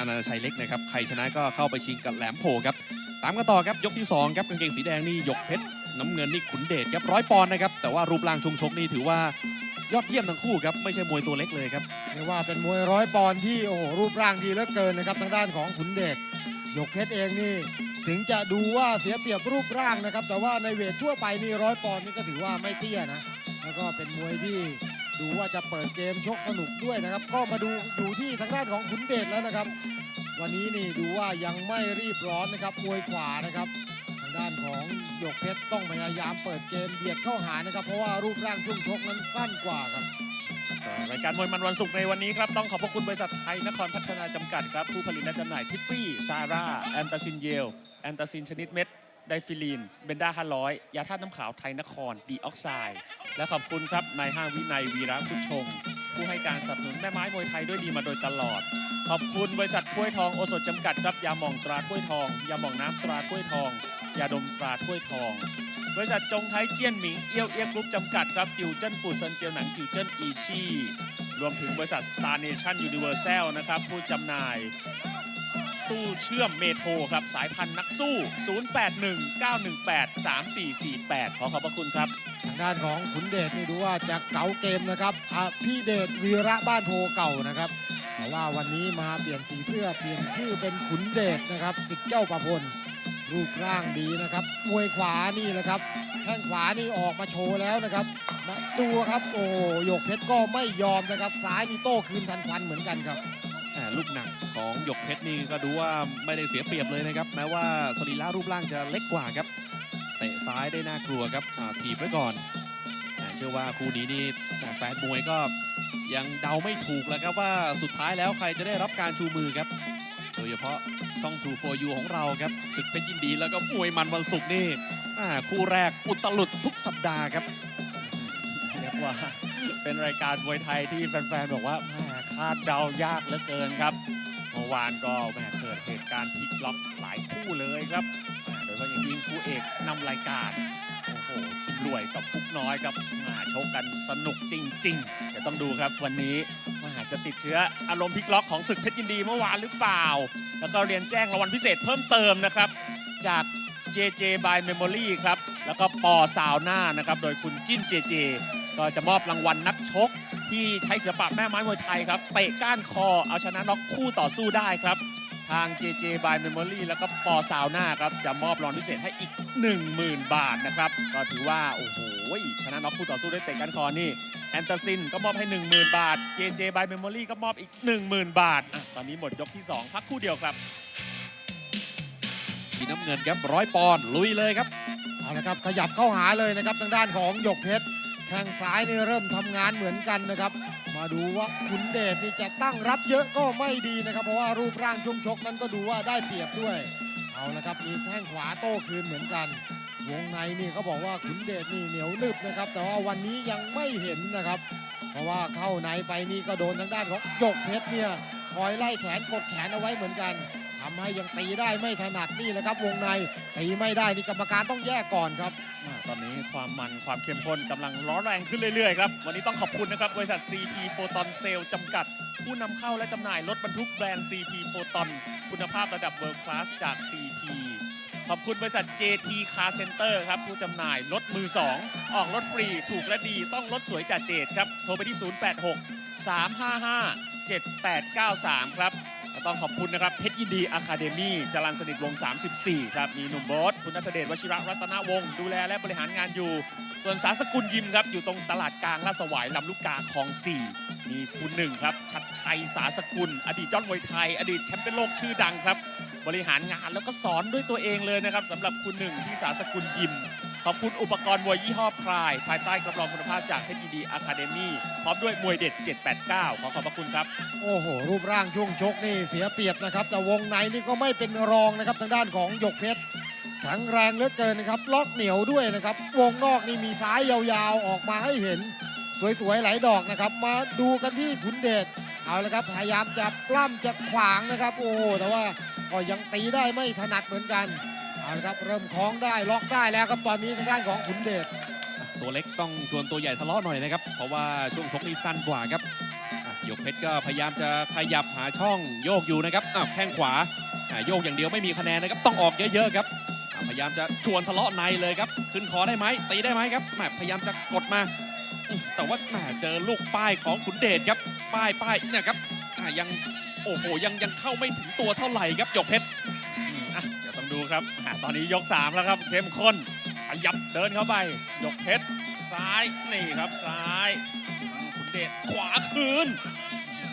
อนันตชัยเล็กนะครับใครชนะก็เข้าไปชิงกับแหลมโพครับตามกันต่อครับยกที่สองครับกางเกงสีแดงนี่หยกเพชรน้ำเงินนี่ขุนเดชครับร้อยปอนด์นะครับแต่ว่ารูปร่างชุงชกนี่ถือว่ายอดเยี่ยมทั้งคู่ครับไม่ใช่มวยตัวเล็กเลยครับเรียกว่าเป็นมวยร้อยปอนด์ที่โอ้โหรูปร่างดีเหลือเกินนะครับทางด้านของขุนเดชหยกเพชรเองนี่ถึงจะดูว่าเสียเปรียบรูปร่างนะครับแต่ว่าในเวททั่วไปนี่ร้อยปอนด์นี่ก็ถือว่าไม่เตี้ยนะแล้วก็เป็นมวยที่ ดูว่าจะเปิดเกมชกสนุกด้วยนะครับ ก็มาดูอยู่ที่ทางด้านของขุนเดชแล้วนะครับ วันนี้นี่ดูว่ายังไม่รีบร้อนนะครับมวยขวานะครับ ทางด้านของหยกเพชรต้องพยายามเปิดเกมเบียดเข้าหานะครับ เพราะว่ารูปร่างช่วงชกนั้นสั้นกว่าครับรายการมวยมันวันศุกร์ในวันนี้ครับ ต้องขอบพระคุณบริษัทไทยนครพัฒนาจำกัดครับ ผู้ผลิตและจำหน่ายทิฟฟี่ ซาร่า แอนตาซินเยล แอนตาซินชนิดเม็ด ไดฟิลีน เบนด้า500ยาธาตุน้ำขาวไทยนคร ดีออกไซด์ และขอบคุณครับนายห้างวินัยวีระพุชชง ผู้ให้การสนับสนุนแม่ไม้มวยไทยด้วยดีมาโดยตลอด ขอบคุณบริษัทถ้วยทองโอสถจำกัดครับยาหม่องตราถ้วยทอง ยาหม่องน้ำตราถ้วยทอง ยาดมตราถ้วยทอง บริษัทจงไทยเจี้ยนหมิงเอี้ยวเอี้ยกรุ๊ปจำกัดครับจิวเจิ้นปูซันเจียวหนังจิวเจิ้นอีชี่รวมถึงบริษัท Star Nation Universal นะครับผู้จำหน่าย ตู้เชื่อมเมโทรครับสายพันธุ์นักสู้ 0819183448 ขอขอบพระคุณครับ ทางด้านของขุนเดชนี่ดูว่าจะเก๋าเกมนะครับอะพี่เดชวีระบ้านโพเก่านะครับ แต่ว่าวันนี้มาเปลี่ยนสีเสื้อเปลี่ยนชื่อเป็นขุนเดชนะครับสิทธิ์เจ้าประพล รูปร่างดีนะครับมวยขวานี่แหละครับแข้งขวานี่ออกมาโชว์แล้วนะครับมาดูครับโอ้โยกเพชรก็ไม่ยอมนะครับซ้ายนี่โต้คืนทันควันเหมือนกันครับ ลูกหนักของหยกเพชรนี่ก็ดูว่าไม่ได้เสียเปรียบเลยนะครับแม้ว่าสรีระรูปร่างจะเล็กกว่าครับเตะซ้ายได้น่ากลัวครับถีบไว้ก่อนเชื่อว่าคู่นี้นี่อ่แฟนมวยก็ยังเดาไม่ถูกแล้วครับว่าสุดท้ายแล้วใครจะได้รับการชูมือครับ โดยเฉพาะช่อง True for You ของเราครับศึกเพชรยินดีแล้วก็มวยมันวันศุกร์นี่คู่แรกอุตลุดทุกสัปดาห์ครับเรียกว่าเป็นรายการมวยไทยที่แฟนๆบอกว่าแหมาดเดายากเหลือเกินครับเมื่อวานก็แหมเกิดเหตุการณ์พลิกล็อกหลายคู่เลยครับโดยเฉพาะอย่างยิ่งคู่เอกนำรายการโอ้โหคิมรวยกับฟุกน้อยครับมาชกกันสนุกจริงๆเดี๋ยวต้องดูครับวันนี้มาจะติดเชื้ออารมณ์พลิกล็อกของศึกเพชรยินดีเมื่อวานหรือเปล่า แล้วก็เรียนแจ้งรางวัลพิเศษเพิ่มเติมนะครับ จาก JJ by Memory ครับ แล้วก็ปอซาวน่านะครับ โดยคุณจิ้น JJ ก็จะมอบรางวัลนักชก ที่ใช้ศิลปะแม่ไม้มวยไทยครับเตะก้านคอเอาชนะน็อกคู่ต่อสู้ได้ครับ ทาง JJ by Memory แล้วก็ปอซาวน่าครับจะมอบรางวัลพิเศษให้อีก 10,000 บาทนะครับ ก็ถือว่า โอ้โหชนะน็อกคู่ต่อสู้ด้วยเตะก้านคอนี่แอนตาซินก็มอบให้ 10,000 บาท JJ by Memory ก็มอบอีก 10,000 บาทอะตอนนี้หมดยกที่ 2 พักคู่เดียวครับสีน้ำเงินครับร้อยปอนด์ลุยเลยครับเอาละครับขยับเข้าหาเลยนะครับทางด้านของหยกเพชร แข้งซ้ายนี่เริ่มทำงานเหมือนกันนะครับ มาดูว่าขุนเดชนี่จะตั้งรับเยอะก็ไม่ดีนะครับ เพราะว่ารูปร่างช่วงชกนั้นก็ดูว่าได้เปรียบด้วย เอาละครับมีแข้งขวาโต้คืนเหมือนกัน วงในนี่เขาบอกว่าขุนเดชนี่เหนียวนึบนะครับ แต่ว่าวันนี้ยังไม่เห็นนะครับ เพราะว่าเข้าในไปนี่ก็โดนทางด้านของหยกเพชรเนี่ยคอยไล่แขนกดแขนเอาไว้เหมือนกัน ทำให้ยังตีได้ไม่ถนัดนี่แหละครับ วงในตีไม่ได้นี่กรรมการต้องแยกก่อนครับ ตอนนี้ความมันความเข้มข้นกำลังร้อนแรงขึ้นเรื่อยๆครับ วันนี้ต้องขอบคุณนะครับ บริษัท CP Photon Sale จำกัด ผู้นำเข้าและจำหน่ายรถบรรทุกแบรนด์ CP Photon คุณภาพระดับ World Class จาก CP ขอบคุณบริษัท JT Car Center ครับ ผู้จำหน่ายรถมือ 2 ออกรถฟรีถูกและดีต้องรถสวยจัดเจดครับ โทรไปที่ 086 355 7893 ครับ ก็ต้องขอบคุณนะครับเพชรยินดีอะคาเดมี่จรันสนิทวง 34 ครับ มีหนุ่มโบอสคุณนัทเดชวชิระรัตนวงศ์ดูแลและบริหารงานอยู่ ส่วนสาสกุลยิมครับ อยู่ตรงตลาดกลางลาดสวายลำลูกกาคลอง 4 มีคุณหนึ่งครับ ชัดชัยสาสกุล อดีตยอดมวยไทย อดีตแชมป์เปี้ยนโลกชื่อดังครับ บริหารงานแล้วก็สอนด้วยตัวเองเลยนะครับสำหรับคุณหนึ่งที่สาสกุลยิม ขอบคุณอุปกรณ์มวยยี่ห้อพราย ภายใต้กระรองคุณภาพจากเพชรยินดีอะคาเดมี่พร้อมด้วยมวยเด็ด 789 ขอขอบพระคุณครับ โอ้โห รูปร่างช่วงชกนี่เสียเปรียบนะครับ แต่วงในนี่ก็ไม่เป็นรองนะครับทางด้านของหยกเพชรแข็งแรงเหลือเกินนะครับ ล็อกเหนียวด้วยนะครับ วงนอกนี่มีซ้ายยาวๆ ออกมาให้เห็น สวยๆ หลายดอกนะครับ มาดูกันที่ขุนเดช เอาละครับ พยายามจะปล้ำจะขวางนะครับ โอ้โห แต่ว่าก็ยังตีได้ไม่ถนัดเหมือนกัน เอาละครับเริ่มคล้องได้ล็อกได้แล้วครับตอนนี้ทางด้านของขุนเดชตัวเล็กต้องชวนตัวใหญ่ทะเลาะหน่อยนะครับ เพราะว่าช่วงชกนี่สั้นกว่าครับอะยกเพชรก็พยายามจะขยับหาช่องโยกอยู่นะครับอ้าวแข้งขวาโยกอย่างเดียวไม่มีคะแนนนะครับต้องออกเยอะๆครับพยายามจะชวนทะเลาะในเลยครับ ขึ้นคอได้ไหมตีได้ไหมครับแหมพยายามจะกดมา แต่ว่าแหมเจอลูกป้ายของขุนเดชครับ ป้ายป้ายเนี่ยครับยังโอ้โหยังยังเข้าไม่ถึงตัวเท่าไหร่ครับหยกเพชร ดูครับอะตอนนี้ยก 3 แล้วครับเข้มข้นขยับเดินเข้าไป ยกเพชรซ้ายนี่ครับซ้ายขุนเดชขวาคืน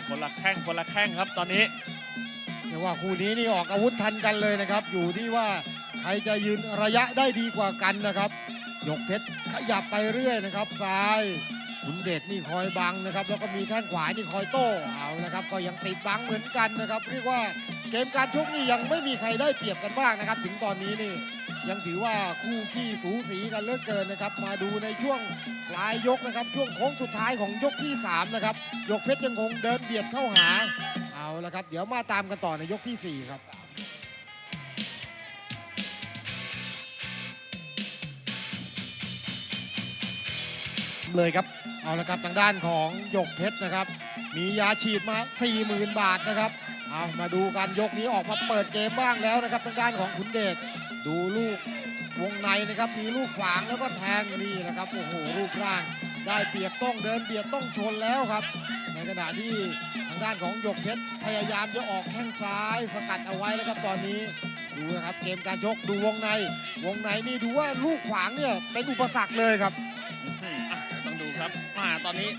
คนละแข้งคนละแข้งครับตอนนี้ เรียกว่าคู่นี้นี่ออกอาวุธทันกันเลยนะครับ อยู่ที่ว่าใครจะยืนระยะได้ดีกว่ากันนะครับยกเพชรขยับไปเรื่อยนะครับซ้ายขุนเดชนี่คอยบังนะครับ แล้วก็มีแข้งขวานี่คอยโต้เอานะครับ ก็ยังติดบังเหมือนกันนะครับ เรียกว่า เกมการชกนี่ยังไม่มีใครได้เปรียบกันมากนะครับ ถึงตอนนี้นี่ยังถือว่าคู่ขี้สูสีกันเหลือเกินนะครับ มาดูในช่วงปลายยกนะครับ ช่วงโค้งสุดท้ายของยกที่สามนะครับหยกเพชรยังคงเดินเบียดเข้าหา เอาละครับ เดี๋ยวมาตามกันต่อในยกทีสี่4 ครับเลยครับ เอาละครับทางด้านของหยกเพชรนะครับ มียาฉีดมา 40,000 บาทนะครับ เอามาดูกันยกนี้ออกมาเปิดเกมบ้างแล้วนะครับทางด้านของขุนเดชดูลูกวงในนะครับมีลูกขวางแล้วก็แทงนี่นะครับโอ้โหรูปร่าง ได้เปรียบต้องเดินเบียดต้องชนแล้วครับ ในขณะที่ทางด้านของหยกเพชรพยายามจะออกแข้งซ้ายสกัดเอาไว้แล้วครับตอนนี้ดูนะครับเกมการชกดูวงใน วงในนี่ดูว่าลูกขวางเนี่ยเป็นอุปสรรคเลยครับ ต้องดูครับมาตอนนี้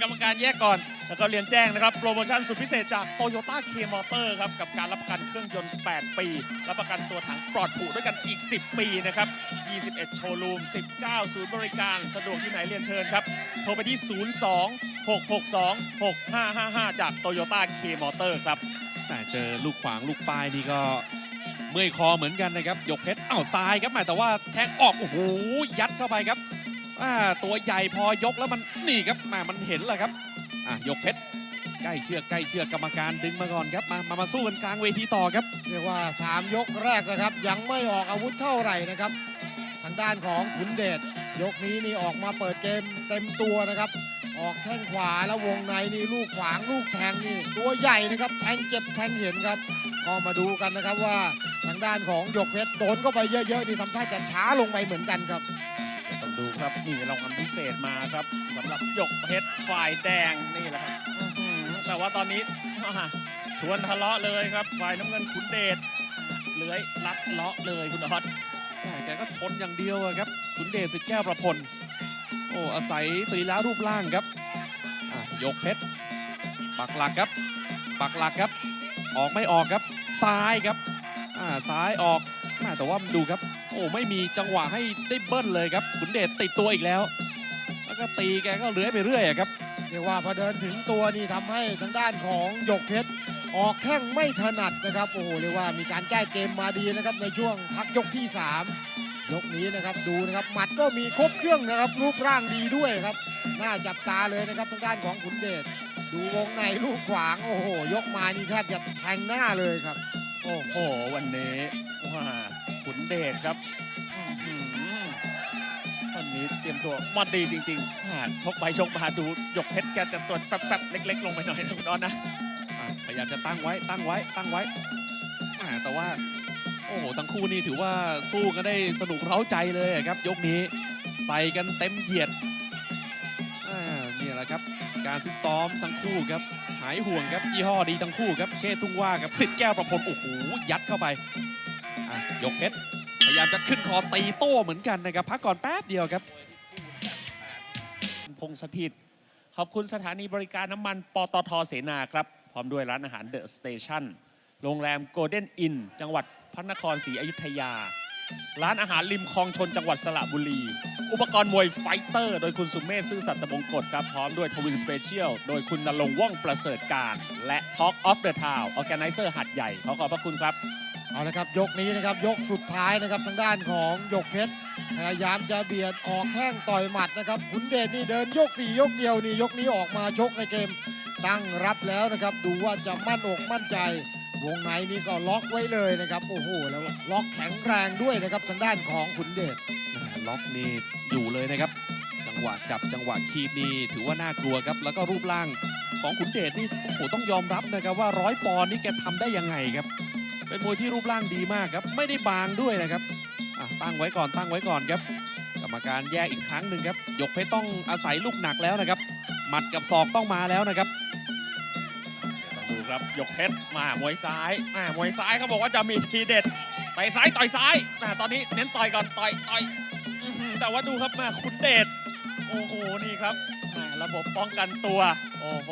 กรรมการแยกก่อน แล้วก็เรียนแจ้งนะครับ โปรโมชั่นสุดพิเศษจาก Toyota K Motor ครับ กับการรับประกันเครื่องยนต์ 8 ปี รับประกันตัวถังปลอดผูด้วยกันอีก 10 ปีนะครับ 21 โชว์รูม 19 ศูนย์บริการ สะดวกที่ไหนเรียนเชิญครับ โทรไปที่ 02 662 6555 จาก Toyota K Motor ครับ แต่เจอลูกขวางลูกปลายนี่ก็เมื่อยคอเหมือนกันนะครับยกเพชรอ้าวซ้ายครับแหมแต่ว่าแทงออกโอ้โหยัดเข้าไปครับอ่าตัวใหญ่พอยกแล้วมันนี่ครับแมมันเห็นแหละครับ อะยกเพชรใกล้เชือกใกล้เชือกกรรมการดึงมาก่อนครับมามามาสู้กันกลางเวทีต่อครับ เรียกว่า 3 ยกแรกนะครับ ยังไม่ออกอาวุธเท่าไหร่นะครับ ทางด้านของขุนเดชยกนี้นี่ออกมาเปิดเกมเต็มตัวนะครับ ออกแข้งขวาแล้ววงในนี่ลูกขวางลูกแทงนี่ตัวใหญ่นะครับแทงเจ็บแทงเห็นครับก็มาดูกันนะครับว่าทางด้านของหยกเพชรโดนเข้าไปเยอะๆนี่ทำท่าจะช้าลงไปเหมือนกันครับ ดูครับนี่รางวัลพิเศษมาครับสำหรับหยกเพชรฝ่ายแดงนี่แหละครับอื้อหือแต่ว่าตอนนี้อ่าชวนทะเลาะเลยครับฝ่ายน้ำเงินขุนเดชเลื้อยลัดเลาะเลยคุณออสแหม่แกก็ทนอย่างเดียวอะครับขุนเดชสิทธิ์แก้วประพล โอ้อาศัยสรีระรูปร่างครับอะยกเพชรปักหลักครับ ปักหลักครับ ออกไม่ออกครับ ซ้ายครับอ่าซ้ายออกแหม่แต่ว่าดูครับโอ้ไม่มีจังหวะให้ได้เบิ้ลเลยครับขุนเดชติดตัวอีกแล้ว แล้วก็ตีแกก็เลื้อยไปเรื่อยอะครับ เรียกว่าพอเดินถึงตัวนี่ทำให้ทางด้านของหยกเพชรออกแข้งไม่ถนัดนะครับโอ้โหเรียกว่ามีการแก้เกมมาดีนะครับในช่วงพักยกที่ 3 ยกนี้นะครับดูนะครับหมัดก็มีครบเครื่องนะครับรูปร่างดีด้วยครับน่าจับตาเลยนะครับทางด้านของขุนเดชดูวงในลูกขวางโอ้โหยกมานี่แทบจะแทงหน้าเลยครับ โอ้โห วันนี้ว้าขุนเดชครับวันนี้เตรียมตัวมาดีจริงๆอ่าชกไปชกมาดูหยกเพชรแกจะตัวแฟบๆเล็ก ๆ ลงไปหน่อยนะคุณออสนะอะพยายามจะตั้งไว้ตั้งไว้ตั้งไว้อ่าแต่ว่า โอ้โหทั้งคู่นี่ถือว่าสู้กันได้สนุกเร้าใจเลยครับ ยกนี้ ใส่กันเต็มเหยียด แหละครับ การฟิตซ้อมทั้งคู่ครับ หายห่วงครับยี่ห้อดีทั้งคู่ครับ เชษทุ่งว่ากับสิทธิ์แก้วประพลโอ้โหยัดเข้าไปยกเพชรพยายามจะขึ้นคอตีโต้เหมือนกันนะครับ พักก่อนแป๊บเดียวครับ พงษ์สถิตขอบคุณสถานีบริการน้ำมันปตทเสนาครับ พร้อมด้วยร้านอาหารเดอะสเตชันโรงแรมโกลเด้นอินจังหวัดพระนครศรีอยุธยา ร้านอาหารริมคลองชนจังหวัดสระบุรี อุปกรณ์มวยไฟเตอร์ โดยคุณสุมเมธซื่อสัตย์ตะบงกฎครับ พร้อมด้วยทวินสเปเชียล โดยคุณนรงค์ว่องประเสริฐการ และ Talk of the Town Organizer หัดใหญ่ ขอขอบพระคุณครับ เอาละครับยกนี้นะครับยกสุดท้ายนะครับทางด้านของหยกเพชรพยายามจะเบียดออกแข้งต่อยหมัดนะครับขุนเดชนี่เดินยกสี่ยกเดียวนี่ยกนี้ออกมาชกในเกมตั้งรับแล้วนะครับดูว่าจะมั่นอกมั่นใจ วงในนี่ก็ล็อกไว้เลยนะครับ โอ้โห แล้วล็อกแข็งแรงด้วยนะครับทางด้านของขุนเดชล็อกนี่อยู่เลยนะครับ จังหวะจับจังหวะคีบนี่ถือว่าน่ากลัวครับ แล้วก็รูปร่างของขุนเดชนี่โอ้โหต้องยอมรับนะครับว่าร้อยปอนด์นี่แกทำได้ยังไงครับ เป็นมวยที่รูปร่างดีมากครับ ไม่ได้บางด้วยนะครับตั้งไว้ก่อนตั้งไว้ก่อนครับ กรรมการแยกอีกครั้งหนึ่งครับหยกเพชรต้องอาศัยลูกหนักแล้วนะครับ หมัดกับศอกต้องมาแล้วนะครับ ดูครับยกเพชรมามวยซ้ายมามวยซ้ายเขาบอกว่าจะมีทีเด็ดต่อยซ้ายต่อยซ้ายแต่ตอนนี้เน้นต่อยก่อนต่อยต่อยแต่ว่าดูครับมาคุณเดชโอ้โหนี่ครับมาระบบป้องกันตัว โอ้โห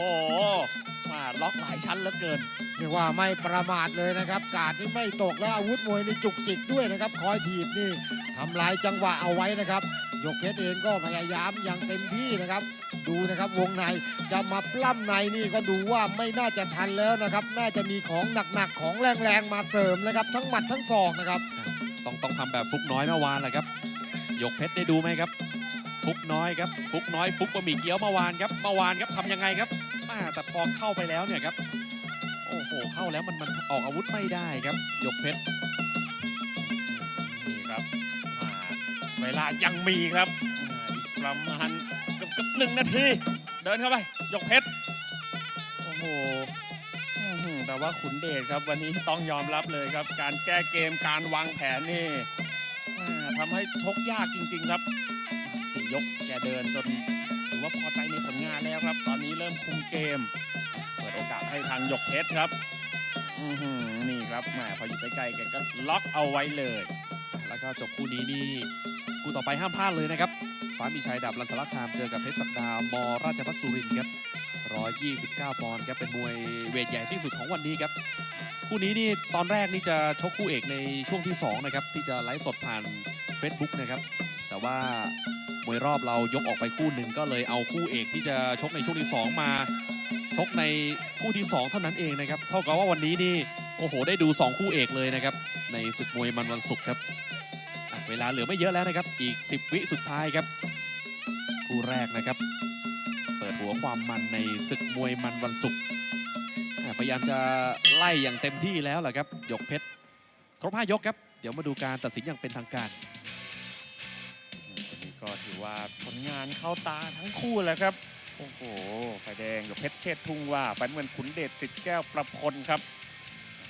มาล็อกหลายชั้นเหลือเกิน เรียกว่าไม่ประมาทเลยนะครับ การนี่ไม่ตกและอาวุธมวยนี่จุกจิกด้วยนะครับ คอยถีบนี่ทำลายจังหวะเอาไว้นะครับ ยกเพชรเองก็พยายามอย่างเต็มที่นะครับ ดูนะครับวงในจะมาปล้ำในนี่ก็ดูว่าไม่น่าจะทันแล้วนะครับ น่าจะมีของหนักๆของแรงๆมาเสริมนะครับ ทั้งหมัดทั้งศอกนะครับ ต้องต้องทำแบบฟุกน้อยเมื่อวานแหละครับหยกเพชรได้ดูไหมครับ ฟุกน้อยครับ ฟุกน้อย ฟุกบะหมี่เกี๊ยวเมื่อวานครับเมื่อวานครับทำยังไงครับแต่พอเข้าไปแล้วเนี่ยครับ อ้โห เข้าแล้วมันมันออกอาวุธไม่ได้ครับหยกเพชร นี่ครับมาเวลายังมีครับอ่าอีกประมาณเกือบเกือบหนึ่งนาที เดินเข้าไปยกเพชร โอ้โหอื้อหือแต่ว่าขุนเดชครับวันนี้ต้องยอมรับเลยครับ การแก้เกมการวางแผนนี่อ่าทำให้ชกยากจริง ๆครับสี่ยกแกเดินจน ถือว่าพอใจในผลงานแล้วครับ ตอนนี้เริ่มคุมเกม โอกาสให้ทางหยกเพชรครับอือหือนี่ครับแหมพออยู่ใกล้ๆแกก็ล็อกเอาไว้เลย แล้วก็จบคู่นี้นี่คู่ต่อไปห้ามพลาดเลยนะครับ ฟ้ามีชัยดับรันสารคามเจอกับเพชรศักดามราชพัฒสุรินครับ129 ปอนด์ครับเป็นมวยเวทใหญ่ที่สุดของวันนี้ครับ คู่นี้นี่ตอนแรกนี่จะชกคู่เอกในช่วงที่2นะครับที่จะไลฟ์สดผ่าน Facebook นะครับ แต่ว่ามวยรอบเรายกออกไปคู่หนึ่งก็เลยเอาคู่เอกที่จะชกในช่วงที่ 2 มา ชกในคู่ที่ 2 เท่านั้นเองนะครับเท่ากับว่าวันนี้นี่โอ้โห ได้ดู 2 คู่เอกเลยนะครับ ในศึกมวยมันวันศุกร์ครับเวลาเหลือไม่เยอะแล้วนะครับ อีก 10 วิสุดท้ายครับ คู่แรกนะครับ เปิดหัวความมันในศึกมวยมันวันศุกร์พยายามจะไล่อย่างเต็มที่แล้วแหละครับยกเพชรครบห้ายกครับ เดี๋ยวมาดูการตัดสินอย่างเป็นทางการวันนี้ก็ถือว่าผลงานเข้าตาทั้งคู่แหล้วครับ โอ้โหไฟแดงกับเพชรเชษทุ่งว่าไฟน้ำเงินขุนเดชสิทธิ์แก้วประพลครับ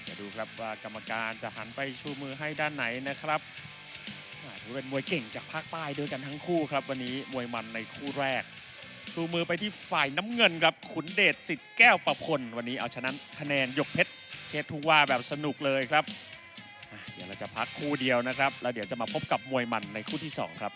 เดี๋ยวดูครับว่ากรรมการจะหันไปชูมือให้ด้านไหนนะครับอ่าถือเป็นมวยเก่งจากภาคใต้ด้วยกันทั้งคู่ครับ วันนี้มวยมันในคู่แรกชูมือไปที่ฝ่ายน้ำเงินครับขุนเดชสิทธิ์แก้วประพลวันนี้เอาชนะคะแนนยกเพชรเชษทุ่งว่าแบบสนุกเลยครับเดี๋ยวเราจะพักคู่เดียวนะครับ แล้วเดี๋ยวจะมาพบกับมวยมันในคู่ที่สองครับ